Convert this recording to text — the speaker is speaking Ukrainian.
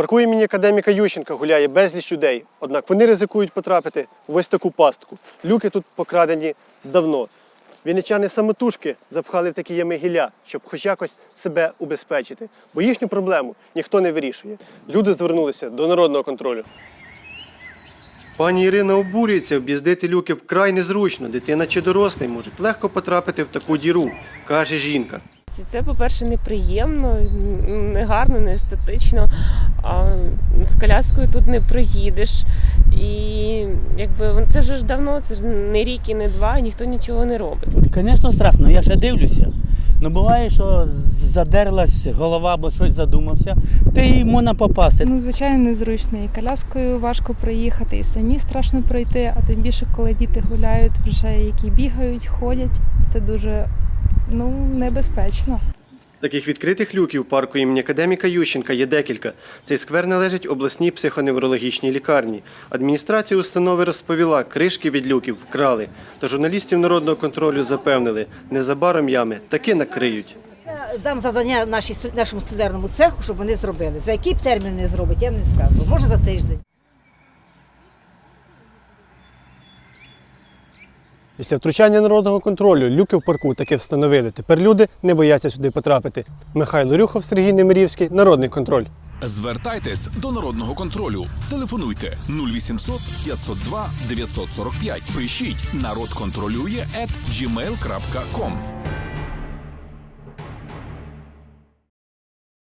парку імені академіка Ющенка гуляє безліч людей, однак вони ризикують потрапити в ось таку пастку. Люки тут покрадені давно. Вінничани самотужки запхали в такі ями гілля, щоб хоч якось себе убезпечити. Бо їхню проблему ніхто не вирішує. Люди звернулися до народного контролю. Пані Ірина обурюється, об'їздити люки вкрай незручно. Дитина чи дорослий можуть легко потрапити в таку діру, каже жінка. Це- Це, по-перше, неприємно, негарно, не естетично. А з коляскою тут не проїдеш. І якби це вже ж давно, це ж не рік і не два, і ніхто нічого не робить. Звісно, страшно, я ще дивлюся. Ну буває, що задерлась голова, бо щось задумався, та й можна попасти. Ну, звичайно, незручно. І коляскою важко проїхати, і самі страшно пройти, а тим більше, коли діти гуляють, вже які бігають, ходять. Це дуже ну, небезпечно. Таких відкритих люків парку імені академіка Ющенка є декілька. Цей сквер належить обласній психоневрологічній лікарні. Адміністрація установи розповіла, кришки від люків вкрали. Та журналістів народного контролю запевнили, незабаром ями таки накриють. Я дам завдання нашій, нашому студерному цеху, щоб вони зробили. За який б термін вони зроблять, я не скажу. Може за тиждень. Після втручання народного контролю люки в парку таки встановили. Тепер люди не бояться сюди потрапити. Михайло Рюхов, Сергій Немирівський, Народний контроль. Звертайтесь до народного контролю. Телефонуйте 0800 502 945. Пишіть народ контролює gmail.com.